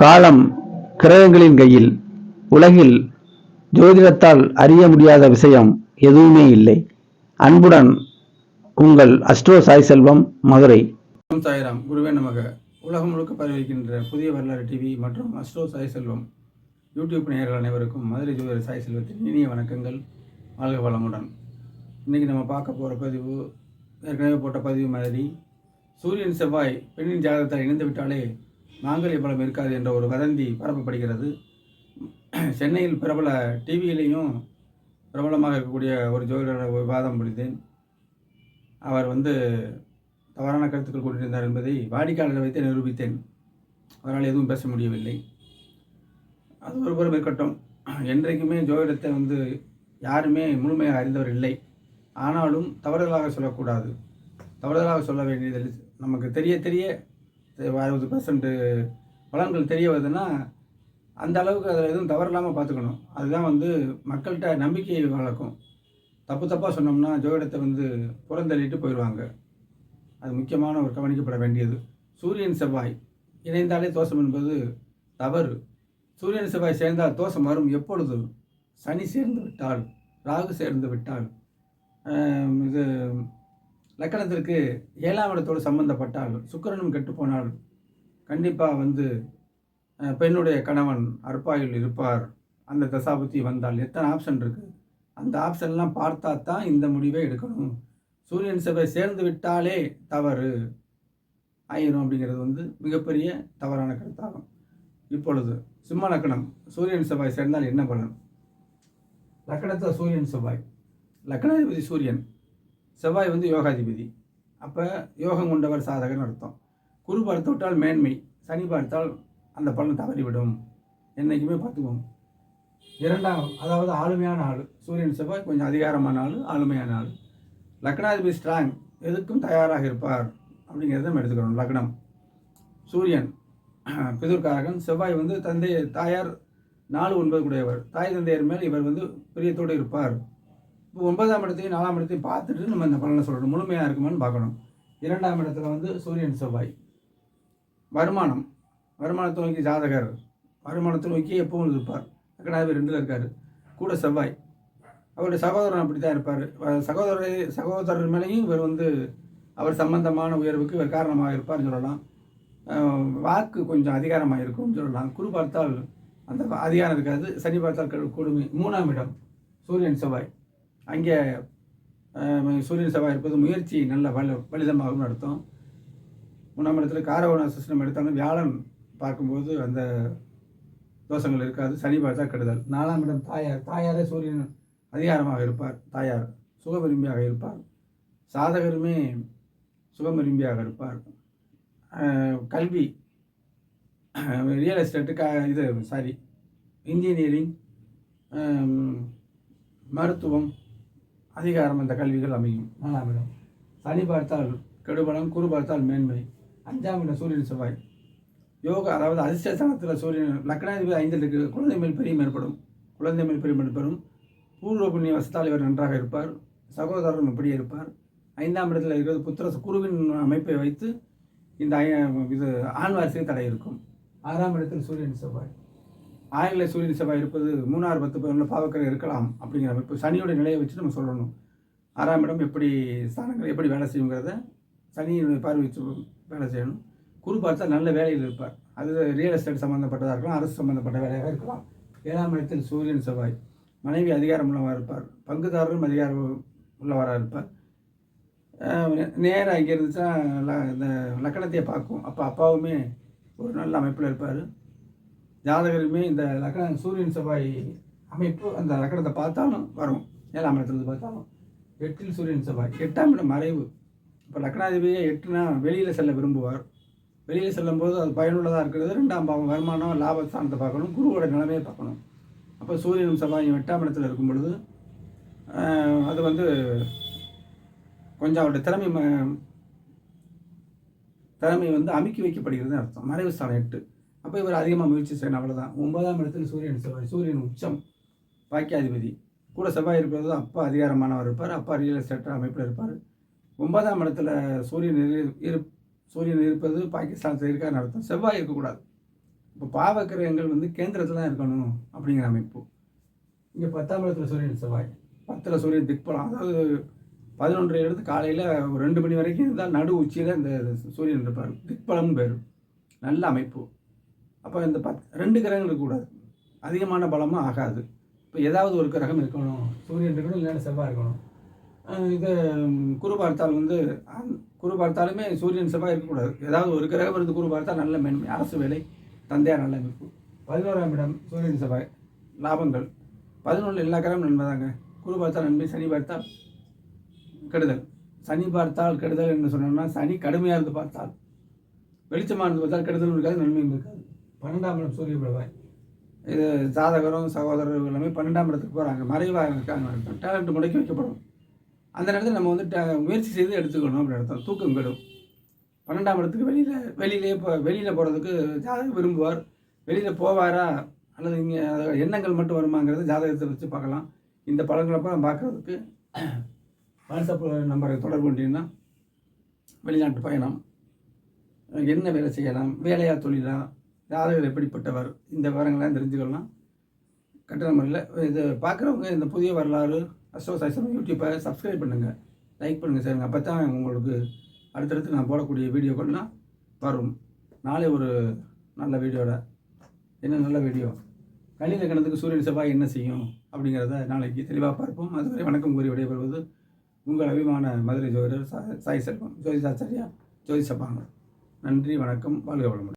காலம் கிரகங்களின் கையில் உலகில் ஜோதிடத்தால் அறிய முடியாத விஷயம் எதுவுமே இல்லை. அன்புடன் உங்கள் அஸ்ட்ரோ சாய் செல்வம் மதுரை. சாய்ராம். குருவே நமக. உலகம் முழுக்க பரவிக்கின்ற புதிய வரலாறு டிவி மற்றும் அஸ்ட்ரோ சாய் செல்வம் யூடியூப் நேயர்கள் அனைவருக்கும் மதுரை ஜோதிடர் சாய் செல்வத்தின் இனிய வணக்கங்கள். வாழ்க வளமுடன். இன்றைக்கி நம்ம பார்க்க போகிற பதிவு ஏற்கனவே போட்ட பதிவு மாதிரி சூரியன் செவ்வாய் பெண்ணின் ஜாதகத்தால் இணைந்து விட்டாலே மாங்கல்ய பலம் இருக்காது என்ற ஒரு வதந்தி பரப்பப்படுகிறது. சென்னையில் பிரபல டிவியிலையும் பிரபலமாக இருக்கக்கூடிய ஒரு ஜோதிடர் விவாதம் முடித்தேன் அவர் வந்து தவறான கருத்துக்கள் கொண்டிருந்தார் என்பதை வாடிக்கையாளரை வைத்து நிரூபித்தேன். அவரால் எதுவும் பேச முடியவில்லை. அது ஒரு புறம் இருக்கட்டும். என்றைக்குமே ஜோதிடத்தை வந்து யாருமே முழுமையாக அறிந்தவர் இல்லை. ஆனாலும் தவறுதலாக சொல்லக்கூடாது. தவறுதலாக சொல்ல வேண்டியது நமக்கு தெரிய தெரிய அறுபது பர்சன்ட்டு பலன்கள் தெரிய வருதுன்னா அந்த அளவுக்கு அதில் எதுவும் தவறில்லாமல் பார்த்துக்கணும். அதுதான் வந்து மக்கள்கிட்ட நம்பிக்கையை வளர்க்கும். தப்பு தப்பாக சொன்னோம்னா ஜோதிடத்தை வந்து புறந்தள்ளிட்டு போயிடுவாங்க. அது முக்கியமான ஒரு கவனிக்கப்பட வேண்டியது. சூரியன் செவ்வாய். இணைந்தாலே தோஷம் என்பது தவறு. சூரியன் செவ்வாய் சேர்ந்தால் தோஷம் வரும் எப்பொழுது சனி சேர்ந்து விட்டால் ராகு சேர்ந்து விட்டால். இது லக்கணத்திற்கு ஏழாம் இடத்தோடு சம்பந்தப்பட்டால் சுக்கிரனும் கெட்டு போனால் கண்டிப்பாக வந்து பெண்ணுடைய கணவன் அற்பாயில் இருப்பார். அந்த தசாபுத்தி வந்தால் எத்தனை ஆப்ஷன் இருக்குது அந்த ஆப்ஷன்லாம் பார்த்தா தான் இந்த முடிவை எடுக்கணும். சூரியன் செவ்வாய் சேர்ந்து விட்டாலே தவறு. ஆயிரும் அப்படிங்கிறது வந்து மிகப்பெரிய தவறான கருத்தாகும். இப்பொழுது சிம்ம லக்கணம் சூரியன் செவ்வாய் சேர்ந்தால் என்ன பலன்? லக்கணத்தில் சூரியன் செவ்வாய். லக்கணாதிபதி சூரியன். செவ்வாய் வந்து யோகாதிபதி. அப்போ யோகம் கொண்டவர் சாதகன் அர்த்தம். குரு பார்த்து விட்டால் மேன்மை சனி பார்த்தால் அந்த பலன் தவறிவிடும். என்றைக்குமே பார்த்துக்குவோம் இரண்டாம் அதாவது ஆளுமையான ஆள். சூரியன் செவ்வாய் கொஞ்சம் அதிகாரமான ஆள் ஆளுமையான ஆள். லக்னாதிபதி ஸ்ட்ராங் எதுக்கும் தயாராக இருப்பார் அப்படிங்கிறத நம்ம எடுத்துக்கணும். லக்னம். சூரியன் பிதுர்காரகன் செவ்வாய் வந்து தந்தை தாயார் நாலு ஒன்பது கூடியவர். தாய் தந்தையர் மேல் இவர் வந்து பிரியத்தோடு இருப்பார். இப்போ ஒன்பதாம் இடத்தையும் நாலாம் இடத்தையும் பார்த்துட்டு நம்ம இந்த பலனை சொல்லணும். முழுமையாக இருக்குமான்னு பார்க்கணும். இரண்டாம் இடத்துல வந்து சூரியன் செவ்வாய். வருமானம். வருமானத்தை நோக்கி ஜாதகர். வருமானத்தை நோக்கி எப்பவும் இருப்பார். அக்கடாவே ரெண்டில் இருக்கார். கூட செவ்வாய். அவருடைய சகோதரன் அப்படி தான் இருப்பார் சகோதரரை சகோதரர் மேலேயும் இவர் வந்து அவர் சம்பந்தமான உயர்வுக்கு இவர் காரணமாக இருப்பார்னு சொல்லலாம். வாக்கு கொஞ்சம் அதிகாரமாக இருக்கும்னு சொல்லலாம். குரு பார்த்தால் அந்த அதிகாரம் இருக்காது. சனி பார்த்தால் கொடுமை. மூணாம் இடம் சூரியன் செவ்வாய். அங்கே சூரியன் செவ்வாய் இருப்பது முயற்சி நல்ல வலி வலிதமாகவும் அர்த்தம் மூணாம் இடத்துல காரவண சிஸ்டம் எடுத்தாலும் வியாழன் பார்க்கும்போது அந்த தோஷங்கள் இருக்காது. சனி பார்த்தா கெடுதல். நாலாம் இடம் தாயார். தாயாரே சூரியன் அதிகாரமாக இருப்பார். தாயார் சுக விரும்பியாக இருப்பார். சாதகருமே சுகவிரும்பியாக இருப்பார். கல்வி ரியல் எஸ்டேட்டு க இது சாரி இன்ஜினியரிங் மருத்துவம் அதிகாரம் இந்த கல்விகள் அமையும். நாலாம் இடம் சனி பார்த்தால் கெடுபலம் குரு பார்த்தால் மேன்மை. அஞ்சாம் இடம் சூரியன் செவ்வாய். யோகா அதாவது அதிர்ஷ்டஸ்தானத்தில் சூரியன் லக்னாதிபதி ஐந்தில் இருக்கு. குழந்தை மேல் பெரியம் ஏற்படும். குழந்தை மேல் பெரியம் ஏற்படும். பூர்வ புண்ணிய வசத்தால் இவர் நன்றாக இருப்பார். சகோதரரும் எப்படி இருப்பார். ஐந்தாம் இடத்தில் இருக்கிறது புத்திர குருவின் அமைப்பை வைத்து இந்த இது ஆண் தடை இருக்கும். ஆறாம் இடத்தில் சூரியன் செவ்வாய். ஆயில சூரியன் செவ்வாய் இருப்பது மூணாறு பத்து பதினொன்று பாவக்கரை இருக்கலாம் அப்படிங்கிற இப்போ சனியோட நிலையை வச்சு நம்ம சொல்லணும். ஆறாம் இடம் எப்படி ஸ்தானங்கள் எப்படி வேலை செய்யுங்கிறத சனியினுடைய பார்வை வச்சு வேலை செய்யணும். குரு பார்த்தா நல்ல வேலையில் இருப்பார். அது ரியல் எஸ்டேட் சம்மந்தப்பட்டதாக இருக்கலாம் அரசு சம்மந்தப்பட்ட வேலையாக இருக்கலாம். ஏழாம் இடத்தில் சூரியன் செவ்வாய். மனைவி அதிகாரம் உள்ளவராக இருப்பார். பங்குதாரரும் அதிகாரம் உள்ளவராக இருப்பார். நேராக இங்கே இருந்துச்சுன்னா ல- இந்த லக்கணத்தையே பார்க்கும். அப்போ அப்பாவுமே ஒரு நல்ல அமைப்பில் இருப்பார். ஜாதகருமே இந்த லக்கணம் சூரியன் செவ்வாய் அமைப்பு அந்த லக்கணத்தை பார்த்தாலும் வரும். ஏழாம் இடத்துலேருந்து பார்த்தாலும் எட்டில் சூரியன் செவ்வாய். எட்டாம் இடம் மறைவு. இப்போ லக்னாதிபதியே எட்டுனா வெளியில் செல்ல விரும்புவார். வெளியில் செல்லும்போது அது பயனுள்ளதாக இருக்கிறது. ரெண்டாம் பாவம் வருமானம் லாபஸ்தானத்தை பார்க்கணும். குருவோட நிலைமையை பார்க்கணும். அப்போ சூரியனும் செவ்வாயும் எட்டாம் இடத்துல இருக்கும் பொழுது அது வந்து கொஞ்சம் அவருடைய திறமை ம- திறமை வந்து அமுக்கி வைக்கப்படுகிறது அர்த்தம். மறைவு ஸ்தானம் எட்டு. அப்போ இவர் அதிகமாக முயற்சி செய்யணும் அவ்வளோதான் ஒன்பதாம் இடத்துல சூரியன் செவ்வாய் சூரியன் உச்சம். பாக்கியாதிபதி. கூட செவ்வாய் இருப்பது அப்பா அதிகாரமானவர் இருப்பார் அப்பா ரியல் எஸ்டேட் அமைப்பில் இருப்பார். ஒன்பதாம் இடத்துல சூரியன் இரு இரு- சூரியன் இருப்பது பாகிஸ்தானத்தில் இருக்கார் அர்த்தம். செவ்வாய் இருக்கக்கூடாது. இப்போ பாவக்கிரகங்கள் வந்து கேந்திரத்தில் தான் இருக்கணும் அப்படிங்கிற அமைப்பு. இங்கே பத்தாம் இடத்துல சூரியன் செவ்வாய். பத்தில் சூரியன் திக்பலம் அதாவது பதினொன்றரை எடுத்து காலையில் ஒரு ரெண்டு மணி வரைக்கும் இருந்தால் நடு உச்சியில் இந்த சூரியன் இருப்பார். திக்பலம்னு பேர். நல்ல அமைப்பு. அப்போ இந்த பத் ரெண்டு கிரகங்கள் இருக்கக்கூடாது. அதிகமான பலமும் ஆகாது. இப்போ ஏதாவது ஒரு கிரகம் இருக்கணும். சூரியன் இருக்கணும் இல்லைன்னா செவ்வாய் இருக்கணும். இது குரு பார்த்தால் வந்து அந்- குரு பார்த்தாலுமே சூரியன் செவ்வாய் இருக்கக்கூடாது. ஏதாவது ஒரு கிரகம் இருந்து குரு பார்த்தால் நல்ல மேன்மை. அரசு வேலை தந்தையார் நல்ல அமைப்பு பதினோராம் இடம் சூரியன் செவ்வாய். லாபங்கள். பதினொன்று எல்லா கிரகமும் நன்மைதாங்க குரு பார்த்தால் நன்மை சனி பார்த்தால் கெடுதல். சனி பார்த்தால் கெடுதல் என்று சொன்னோம்னா சனி கடுமையாக இருந்து பார்த்தால் வெளிச்சமாக இருந்து பார்த்தால் கெடுதலும் இருக்காது நன்மையும் இருக்காது. பன்னெண்டாம் இடம் சூரிய பகவான். இது ஜாதகரும் சகோதரர் எல்லாமே பன்னெண்டாம் இடத்துக்கு போகிறாங்க மறைவாக இருக்காங்க. டேலண்ட் முடக்கி வைக்கப்படும். அந்த நேரத்தில் நம்ம வந்து முயற்சி செய்து எடுத்துக்கணும் அப்படின்னு அர்த்தம். தூக்கம் கெடும். பன்னெண்டாம் இடத்துக்கு வெளியில் வெளியிலே போ வெளியில் போகிறதுக்கு ஜாதகம் விரும்புவார். வெளியில் போவாரா? அல்லது இங்கே எண்ணங்கள் மட்டும் வருமாங்கிறது ஜாதகத்தை வச்சு பார்க்கலாம். இந்த படங்களப்போ பார்க்குறதுக்கு வாட்ஸ்அப் நம்பரை தொடர்பு கொண்டீங்கன்னா வெளிநாட்டு பயணம் என்ன வேலை செய்யலாம் வேலையாக தொழிலாக ஜாதகர் எப்படிப்பட்டவர்? இந்த விவரங்கள்லாம் தெரிஞ்சுக்கலாம் கட்டணம் முறையில் இது பார்க்குறவங்க இந்த புதிய வரலாறு அஸ்ட்ரோ சாய்சம் யூடியூப்பை சப்ஸ்கிரைப் பண்ணுங்கள் லைக் பண்ணுங்கள் சார். அப்போ தான் உங்களுக்கு அடுத்தடுத்து நான் போடக்கூடிய வீடியோக்கள்லாம் வரும். நாளை ஒரு நல்ல வீடியோட. என்ன நல்ல வீடியோ? கணித கணத்துக்கு சூரியன் செவ்வாய் என்ன செய்யும் அப்படிங்கிறத நாளைக்கு தெளிவாக பார்ப்போம். அதுவரை வணக்கம் கூறி விடைபெறுவது உங்கள் அபிமான மதுரை ஜோதிடர் சா- சாய் செல்வம். ஜோதிஷாச்சாரியா ஜோதிஷப்பாங்க. நன்றி வணக்கம். வாழ்க வளமுடன்.